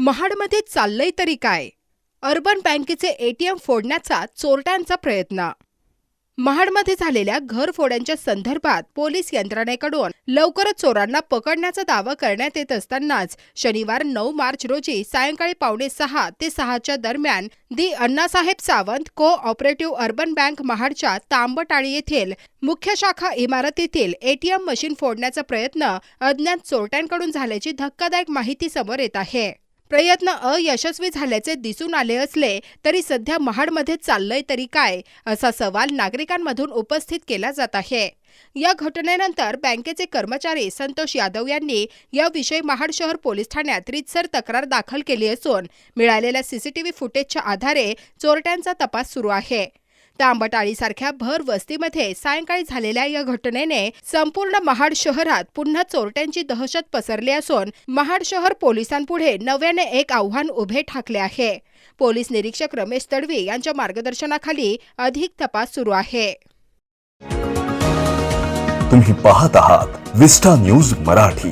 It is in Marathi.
महाडमध्ये चाललंय तरी काय? अर्बन बँकेचे एटीएम फोडण्याचा चोरट्यांचा प्रयत्न. महाडमध्ये झालेल्या घरफोड्यांच्या संदर्भात पोलीस यंत्रणेकडून लवकरच चोरांना पकडण्याचा दावा करण्यात येत असतानाच शनिवार नऊ मार्च रोजी सायंकाळी पावणे सहा ते सहाच्या दरम्यान the Annasaheb Sawant cooperative urban bank महाडच्या तांबटाळी येथील मुख्य शाखा इमारतीतील एटीएम मशीन फोडण्याचा प्रयत्न अज्ञात चोरट्यांकडून झाल्याची धक्कादायक माहिती समोर येत आहे. प्रयत्न अयशस्वी झाल्याचे दिसून आले असले तरी सध्या महाडमध्ये चाललंय तरी काय असा सवाल नागरिकांमधून उपस्थित केला जात आहे. या घटनेनंतर बँकेचे कर्मचारी संतोष यादव यांनी याविषयी महाड शहर पोलीस ठाण्यात रितसर तक्रार दाखल केली असून मिळालेल्या सीसीटीव्ही फुटेजच्या आधारे चोरट्यांचा तपास सुरू आहे. तांबटाळीसारख्या भर वस्तीमध्ये सायंकाळी झालेल्या या घटनेने संपूर्ण महाड शहरात पुन्हा चोरट्यांची दहशत पसरली असून महाड शहर पोलिसांपुढे नव्याने एक आव्हान उभे ठाकले आहे. पोलीस निरीक्षक रमेश तडवी यांच्या मार्गदर्शनाखाली अधिक तपास सुरू आहे. तुम्ही पाहत आहात विस्टा न्यूज मराठी.